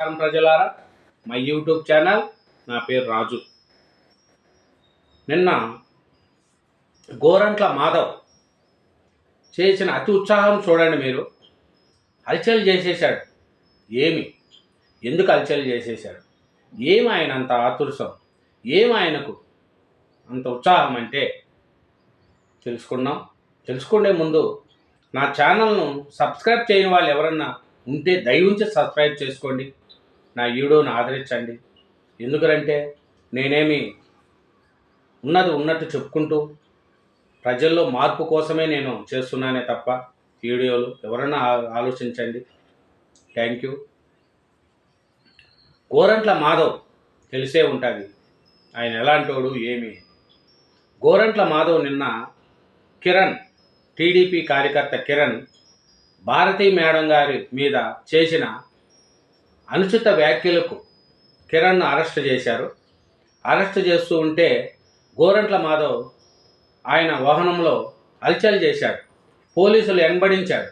నమస్కారం ప్రజలారా. మా యూట్యూబ్ ఛానల్ నా పేరు రాజు. నిన్న గోరంట్ల మాధవ్ చేసిన అతి ఉత్సాహం చూడండి మీరు. హల్చల్ చేసేశాడు. ఏమి? ఎందుకు హల్చల్ చేసేశాడు? ఏమి ఆయన అంత ఆతురసం? ఏమి ఆయనకు అంత ఉత్సాహం అంటే? తెలుసుకున్నాం తెలుసుకునే ముందు నా ఛానల్ను సబ్స్క్రైబ్ చేయని వాళ్ళు ఎవరన్నా ఉంటే దయవుంచి సబ్స్క్రైబ్ చేసుకోండి. నా వీడియోను ఆదరించండి. ఎందుకంటే నేనేమి ఉన్నది ఉన్నట్టు చెప్పుకుంటూ ప్రజల్లో మార్పు కోసమే నేను చేస్తున్నానే తప్ప వీడియోలు ఎవరన్నా ఆలోచించండి. Thank you. గోరంట్ల మాధవ్ తెలిసే ఉంటుంది. ఆయన ఎలాంటోడు ఏమి? గోరంట్ల మాధవ్ నిన్న కిరణ్ టీడీపీ కార్యకర్త కిరణ్ భారతీ మేడం గారి మీద చేసిన అనుచిత వ్యాఖ్యలకు కిరణ్ను అరెస్ట్ చేశారు. అరెస్ట్ చేస్తూ ఉంటే గోరంట్ల మాధవ్ ఆయన వాహనంలో హల్చల్ చేశాడు. పోలీసులు ఎంబడించాడు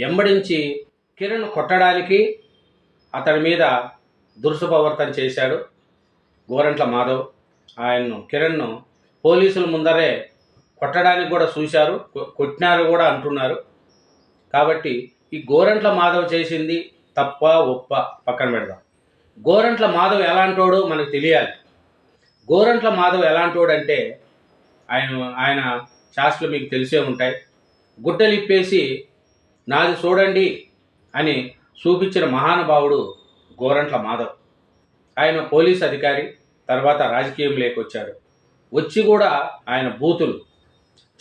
ఎంబడించి కిరణ్ కొట్టడానికి అతని మీద దురుసుపవర్తన చేశాడు గోరంట్ల మాధవ్. ఆయన్ను కిరణ్ను పోలీసుల ముందరే కొట్టడానికి కూడా చూశారు కొట్టినారు కూడా అంటున్నారు. కాబట్టి ఈ గోరంట్ల మాధవ్ చేసింది తప్ప ఒప్ప పక్కన పెడదాం. గోరంట్ల మాధవ్ ఎలాంటోడో మనకు తెలియాలి. గోరంట్ల మాధవ్ ఎలాంటోడు అంటే ఆయన ఆయన శాస్త్రులు మీకు తెలిసే ఉంటాయి. గుడ్డలిప్పేసి నాది చూడండి అని చూపించిన మహానుభావుడు గోరంట్ల మాధవ్. ఆయన పోలీస్ అధికారి తర్వాత రాజకీయం లేకొచ్చాడు వచ్చి కూడా ఆయన బూతులు.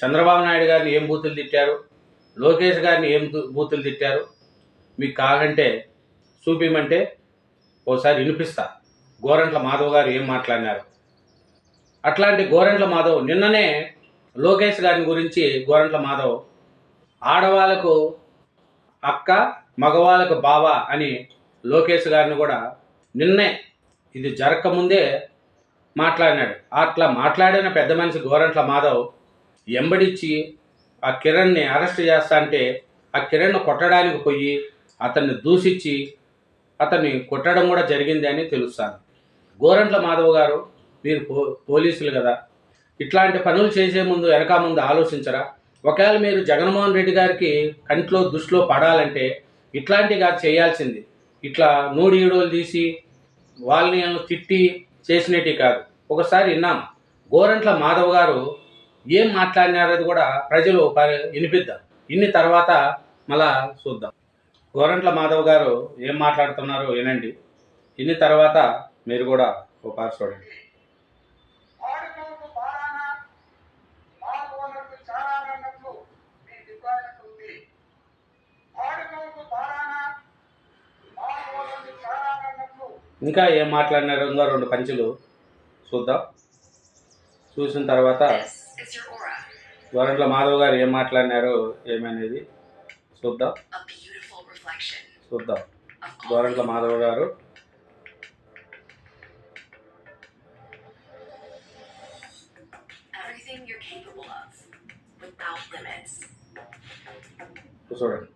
చంద్రబాబు నాయుడు గారిని ఏం బూతులు తిట్టారు? లోకేష్ గారిని ఏం బూతులు తిట్టారు? మీకు కావాలంటే చూపిమంటే ఓసారి వినిపిస్తా. గోరంట్ల మాధవ్ గారు ఏం మాట్లాడినారు? అట్లాంటి గోరంట్ల మాధవ్ నిన్ననే లోకేష్ గారిని గురించి గోరంట్ల మాధవ్ ఆడవాళ్ళకు అక్క మగవాళ్ళకు బావ అని లోకేష్ గారిని కూడా నిన్నే ఇది జరగకముందే మాట్లాడినాడు. అట్లా మాట్లాడిన పెద్ద మనిషి గోరంట్ల మాధవ్ ఎంబడిచ్చి ఆ కిరణ్ని అరెస్ట్ చేస్తా అంటే ఆ కిరణ్ కొట్టడానికి పోయి అతన్ని దూషించి అతన్ని కొట్టడం కూడా జరిగింది అని తెలుస్తాను గోరంట్ల మాధవ్ గారు మీరు పో పోలీసులు కదా ఇట్లాంటి పనులు చేసే ముందు వెనక ముందు ఆలోచించరా? ఒకవేళ మీరు జగన్మోహన్ రెడ్డి గారికి కంట్లో దృష్టిలో పడాలంటే ఇట్లాంటి కాదు చేయాల్సింది. ఇట్లా నూడి ఈడోలు తీసి వాళ్ళని తిట్టి చేసినట్టు కాదు. ఒకసారి విన్నాం గోరంట్ల మాధవ్ గారు ఏం మాట్లాడినారది కూడా ప్రజలు వినిపిద్దాం. ఇన్ని తర్వాత మళ్ళా చూద్దాం. గోరంట్ల మాధవ్ గారు ఏం మాట్లాడుతున్నారో వినండి. ఇన్ని తర్వాత మీరు కూడా చూడండి ఉంది మానవులకు చాలా అన్నట్లు ఇంకా ఏం మాట్లాడినారో? ఇంకా రెండు పంచులు చూద్దాం. చూసిన తర్వాత గోరంట్ల మాధవ్ గారు ఏం మాట్లాడినారో ఏమనేది చూద్దాం. చూద్దాం of all గోరంట్ల మాధవ్ గారు everything you're capable of, without limits. చూడండి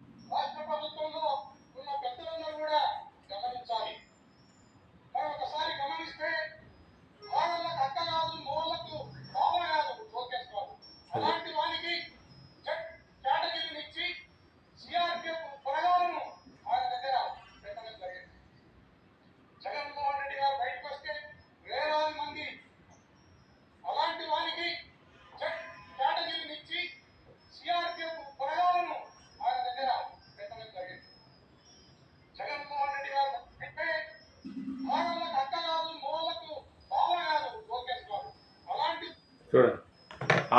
చూడండి.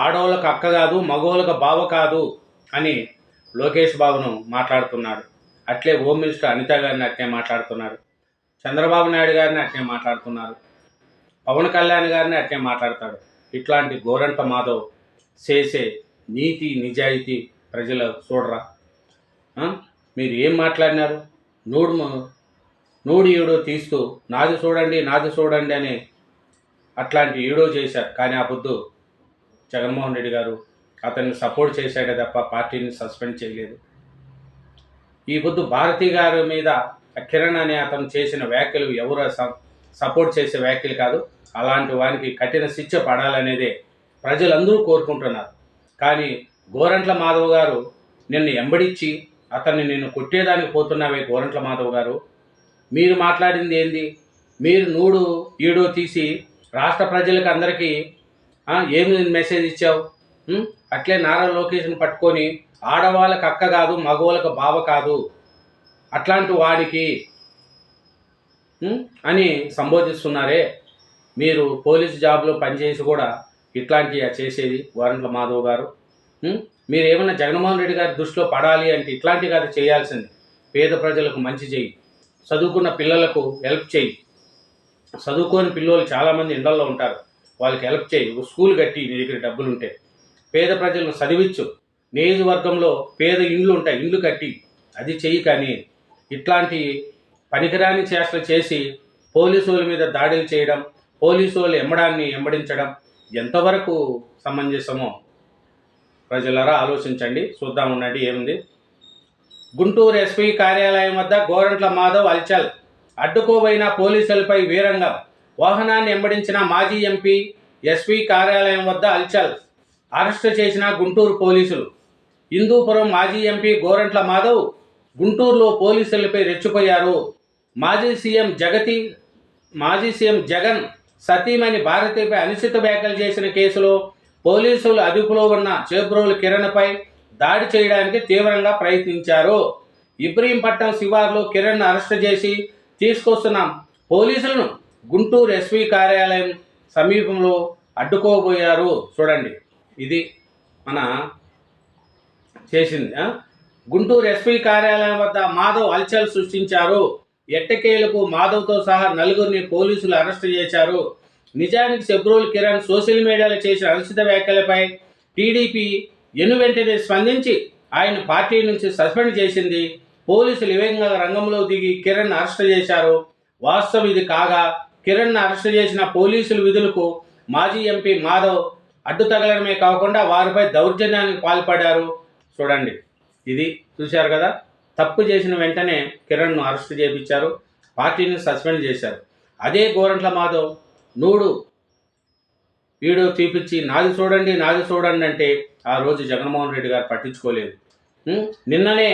ఆడవాళ్ళకు అక్క కాదు మగవాళ్ళకు బావ కాదు అని లోకేష్ బాబును మాట్లాడుతున్నాడు. అట్లే హోమ్ మినిస్టర్ అనిత గారిని అట్నే మాట్లాడుతున్నారు చంద్రబాబు నాయుడు గారిని అట్నే మాట్లాడుతున్నారు. పవన్ కళ్యాణ్ గారిని అట్నే మాట్లాడతాడు. ఇట్లాంటి గోరంట మాధవ్ చేసే నీతి నిజాయితీ ప్రజలు చూడరా? మీరు ఏం మాట్లాడినారు? నూడు నూడు ఈడో తీస్తూ నాది చూడండి నాది చూడండి అని అట్లాంటి ఈడో చేశారు. కానీ ఆ పొద్దు జగన్మోహన్ రెడ్డి గారు అతన్ని సపోర్ట్ చేశాడే తప్ప పార్టీని సస్పెండ్ చేయలేదు. ఈ పొద్దు భారతి గారి మీద కిరణ్ అనే అతను చేసిన వ్యాఖ్యలు ఎవరు స- సపోర్ట్ చేసే వ్యాఖ్యలు కాదు. అలాంటి వానికి కఠిన శిక్ష పడాలనేదే ప్రజలందరూ కోరుకుంటున్నారు. కానీ గోరంట్ల మాధవ్ గారు నిన్ను ఎంబడిచ్చి అతన్ని నిన్ను కొట్టేదానికి పోతున్నావే గోరంట్ల మాధవ్ గారు. మీరు మాట్లాడింది ఏంది? మీరు నూడు ఈడో తీసి రాష్ట్ర ప్రజలకు అందరికీ ఏమి మెసేజ్ ఇచ్చావు? అట్లే నారా లోకేష్ని పట్టుకొని ఆడవాళ్ళకి అక్క కాదు మగవాళ్ళకి బావ కాదు అట్లాంటి వాడికి అని సంబోధిస్తున్నారే. మీరు పోలీస్ జాబ్లో పనిచేసి కూడా ఇట్లాంటి చేసేది వారంట్ల మాధవ్ గారు. మీరు ఏమన్నా జగన్మోహన్ రెడ్డి గారి దృష్టిలో పడాలి అంటే ఇట్లాంటి కాదు చేయాల్సింది. పేద ప్రజలకు మంచి చేయి చదువుకున్న పిల్లలకు హెల్ప్ చేయి చదువుకోని పిల్లలు చాలామంది ఇండల్లో ఉంటారు. వాళ్ళకి హెల్ప్ చేయి. ఒక స్కూల్ కట్టి నీ దగ్గర డబ్బులు ఉంటే పేద ప్రజలను చదివించు. నియోజకవర్గంలో పేద ఇండ్లు ఉంటాయి. ఇండ్లు కట్టి అది చెయ్యి కానీ ఇట్లాంటి పనికిరాని చేష్టలు చేసి పోలీసు వాళ్ళ మీద దాడులు చేయడం పోలీసు వాళ్ళు ఎమ్మడాన్ని ఎమ్మడించడం ఎంతవరకు సమంజసమో ప్రజలరా ఆలోచించండి. చూద్దాం ఉన్నట్టు ఏముంది. గుంటూరు ఎస్పీ కార్యాలయం వద్ద గోరంట్ల మాధవ్ అల్చల్ అడ్డుకోబోయిన పోలీసులపై వీరంగం. వాహనాన్ని వెంబడించిన మాజీ ఎంపీ ఎస్వీ కార్యాలయం వద్ద అల్చల్. అరెస్టు చేసిన గుంటూరు పోలీసులు. హిందూపురం మాజీ ఎంపీ గోరంట్ల మాధవ్ గుంటూరులో పోలీసులపై రెచ్చిపోయారు. మాజీ సీఎం జగతి మాజీ సీఎం జగన్ సతీమణి భారతిపై అనుచిత వ్యాఖ్యలు చేసిన కేసులో పోలీసులు అదుపులో ఉన్న చేబ్రోలు కిరణ్పై దాడి చేయడానికి తీవ్రంగా ప్రయత్నించారు. ఇబ్రహీంపట్నం శివార్లో కిరణ్ అరెస్ట్ చేసి తీసుకొస్తున్న. పోలీసులను గుంటూరు ఎస్పీ కార్యాలయం సమీపంలో అడ్డుకోబోయారు. చూడండి ఇది మన చేసింది గుంటూరు ఎస్పీ కార్యాలయం వద్ద మాధవ్ హల్చల్ సృష్టించారు. ఎట్టకేలకు మాధవ్తో సహా నలుగురిని పోలీసులు అరెస్ట్ చేశారు. నిజానికి సెబ్రోల్ కిరణ్ సోషల్ మీడియాలో చేసిన అనుచిత వ్యాఖ్యలపై టీడీపీ ఎను వెంటనే స్పందించి ఆయన పార్టీ నుంచి సస్పెండ్ చేసింది. పోలీసులు వేగంగా రంగంలో దిగి కిరణ్ అరెస్ట్ చేశారు. వాస్తవం ఇది కాగా కిరణ్ అరెస్ట్ చేసిన పోలీసులు విధులకు మాజీ ఎంపీ మాధవ్ అడ్డు తగలడమే కాకుండా వారిపై దౌర్జన్యానికి పాల్పడారు చూడండి ఇది చూశారు కదా? తప్పు చేసిన వెంటనే కిరణ్ను అరెస్ట్ చేయించారు. పార్టీని సస్పెండ్ చేశారు. అదే గోరంట్ల మాధవ్ నూడు వీడియో చూపించి నాది చూడండి నాది చూడండి అంటే ఆ రోజు జగన్మోహన్ రెడ్డి గారు పట్టించుకోలేదు. నిన్ననే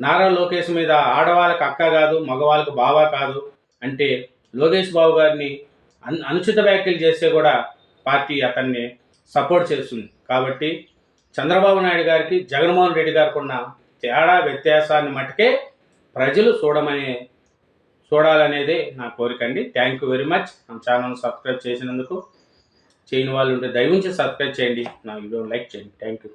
నారా లోకేష్ మీద ఆడవాళ్ళకి అక్క కాదు మగవాళ్ళకు బావా కాదు అంటే లోకేష్ బాబు గారిని అన్ అనుచిత వ్యాఖ్యలు చేస్తే కూడా పార్టీ అతన్ని సపోర్ట్ చేస్తుంది. కాబట్టి చంద్రబాబు నాయుడు గారికి జగన్మోహన్ రెడ్డి గారికి ఉన్న తేడా వ్యత్యాసాన్ని మటుకే ప్రజలు చూడమని చూడాలనేదే నా కోరిక అండి. Thank you very much. నా ఛానల్ సబ్స్క్రైబ్ చేసినందుకు చేయని వాళ్ళు ఉంటే దయవుంచి సబ్స్క్రైబ్ చేయండి. నా వీడియో లైక్ చేయండి. Thank you.